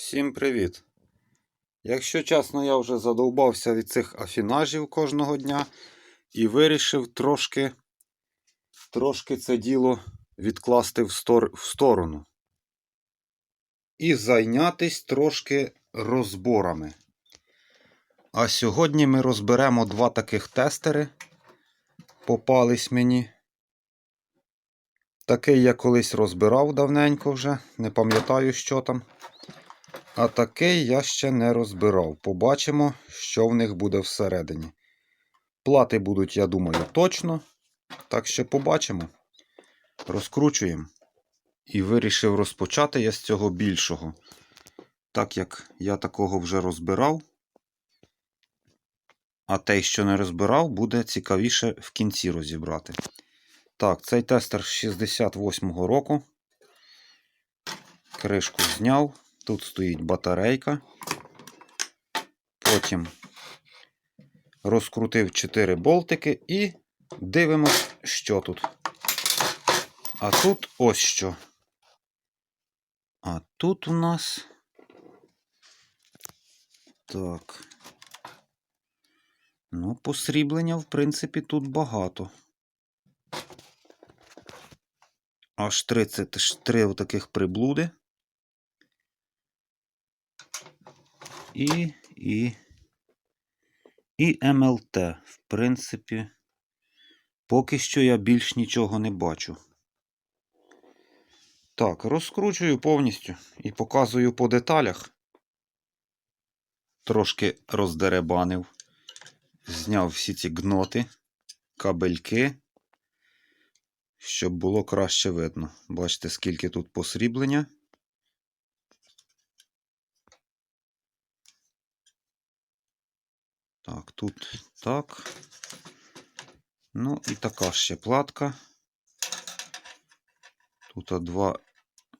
Всім привіт! Якщо чесно, я вже задовбався від цих афінажів кожного дня і вирішив трошки, трошки це діло відкласти в, стор... в сторону. І зайнятись трошки розборами. А сьогодні ми розберемо два таких тестери. Попались мені. Такий я колись розбирав давненько вже, не пам'ятаю, що там. А такий я ще не розбирав. Побачимо, що в них буде всередині. Плати будуть, я думаю, точно. Так що побачимо. Розкручуємо. І вирішив розпочати я з цього більшого. Так як я такого вже розбирав. А той, що не розбирав, буде цікавіше в кінці розібрати. Так, цей тестер 68-го року. Кришку зняв. Тут стоїть батарейка. Потім розкрутив 4 болтики і дивимось, що тут. А тут ось що. А тут у нас. Так. Ну, посріблення, в принципі, тут багато. Аж 33 отаких приблуди. І, і, і МЛТ. В принципі, поки що я більш нічого не бачу. Так, розкручую повністю і показую по деталях. Трошки роздеребанив. Зняв всі ці гноти, кабельки, щоб було краще видно. Бачите, скільки тут посріблення. Так, тут так. Ну і така ще платка. Тут два,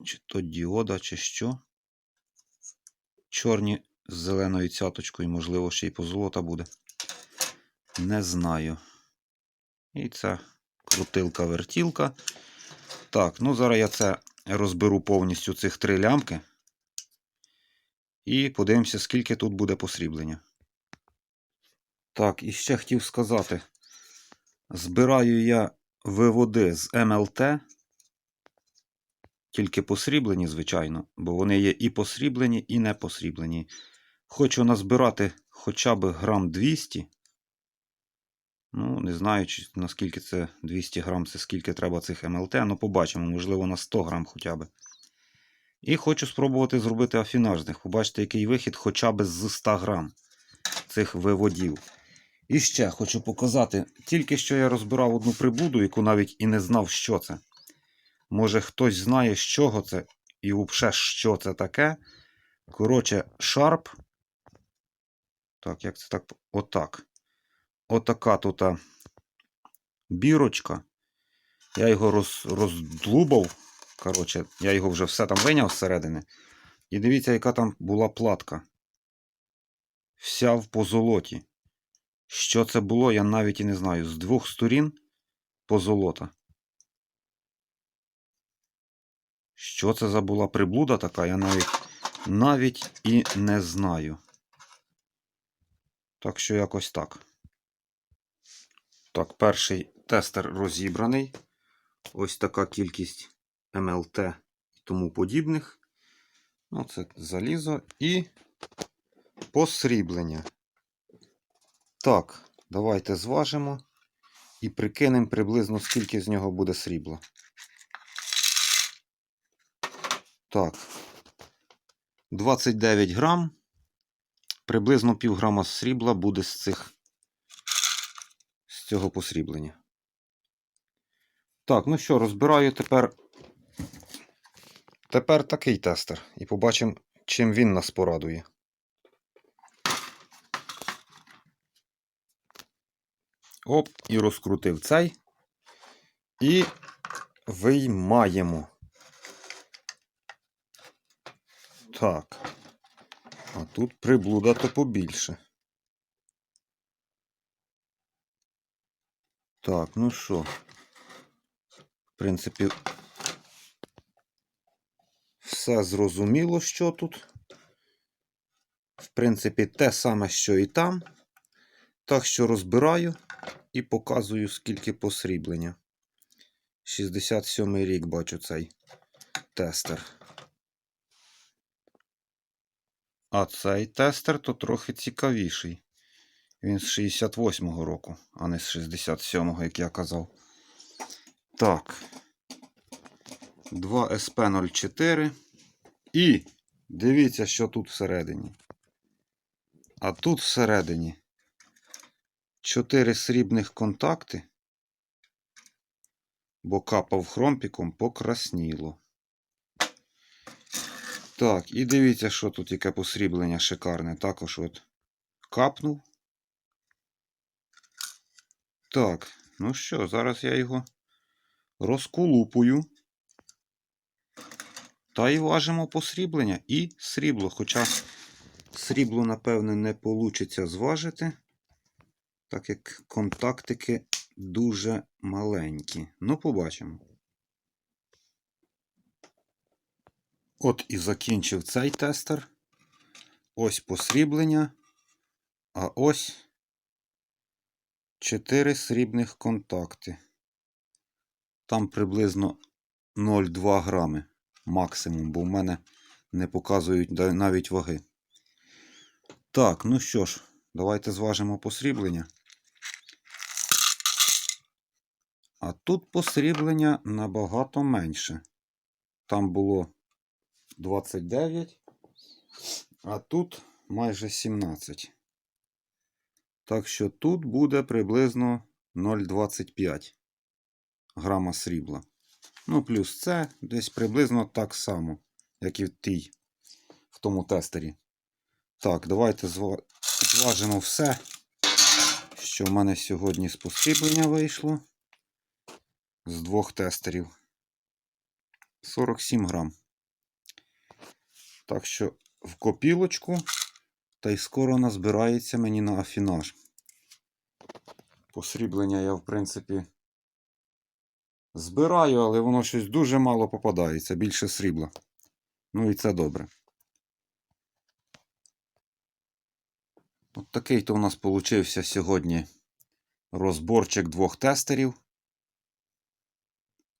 чи то діода, чи що. Чорні з зеленою цяточкою, можливо, ще й позолота буде. Не знаю. І це крутилка-вертілка. Так, ну зараз я це розберу повністю цих три лямки. І подивимося, скільки тут буде посріблення. Так, і ще хотів сказати. Збираю я виводи з МЛТ. Тільки посріблені, звичайно, бо вони є і посріблені, і не посріблені. Хочу назбирати хоча б грам 200. Ну, не знаю, чи, наскільки це 200 грам, це скільки треба цих МЛТ, ну побачимо, можливо, на 100 грам хоча б. І хочу спробувати зробити афінажних. Побачите, який вихід хоча б з 100 грам цих виводів. І ще хочу показати, тільки що я розбирав одну приблуду, яку навіть і не знав, що це. Може, хтось знає, з чого це, і взагалі, що це таке. Коротше, шарп. Так, як це так? Отак. Отака тут бірочка. Я його роз, роздлубав. Коротше, я його вже все там виняв зсередини. І дивіться, яка там була платка. Вся в позолоті. Що це було, я навіть і не знаю. З двох сторін позолота. Що це за була приблуда така, я навіть навіть і не знаю. Так що якось так. Так, перший тестер розібраний. Ось така кількість МЛТ і тому подібних. Ну, це залізо і посріблення. Так, давайте зважимо і прикинемо приблизно, скільки з нього буде срібла. Так, 29 грам. Приблизно пів грама срібла буде з цих з цього посріблення. Так, ну що, розбираю тепер. Тепер такий тестер. І побачимо, чим він нас порадує. Оп, і розкрутив цей. І виймаємо. Так. А тут приблуда то побільше. Так, ну що, в принципі, все зрозуміло, що тут. В принципі, те саме, що і там. Так що розбираю і показую, скільки посріблення. 67 рік бачу цей тестер. А цей тестер то трохи цікавіший. Він з 68-го року, а не з 67-го, як я казав. Так. 2 SP04. І дивіться, що тут всередині. А тут всередині 4 срібних контакти, бо капав хромпіком покрасніло. Так, і дивіться, що тут яке посріблення шикарне. Також от капнув. Так, ну що, зараз я його розколупую. Та й важимо посріблення і срібло. Хоча срібло, напевне, не вийде зважити, так як контактики дуже маленькі. Ну, побачимо. От і закінчив цей тестер. Ось посріблення. А ось 4 срібних контакти. Там приблизно 0,2 грами максимум, бо в мене не показують навіть ваги. Так, ну що ж, давайте зважимо посріблення. А тут посріблення набагато менше. Там було 29, а тут майже 17. Так що тут буде приблизно 0,25 грама срібла. Ну, плюс це десь приблизно так само, як і в тій, в тому тестері. Так, давайте зважимо все, що в мене сьогодні з посріблення вийшло. З двох тестерів. 47 грам. Так що в копілочку, та й скоро назбирається мені на афінаж. Посріблення я, в принципі, збираю, але воно щось дуже мало попадається, більше срібла. Ну і це добре. От такий то у нас получився сьогодні розборчик двох тестерів.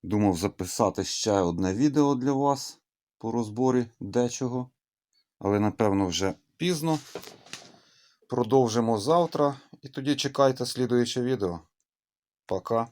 Думав записати ще одне відео для вас по розборі дечого. Але напевно вже пізно. Продовжимо завтра. І тоді чекайте слідуюче відео. Пока.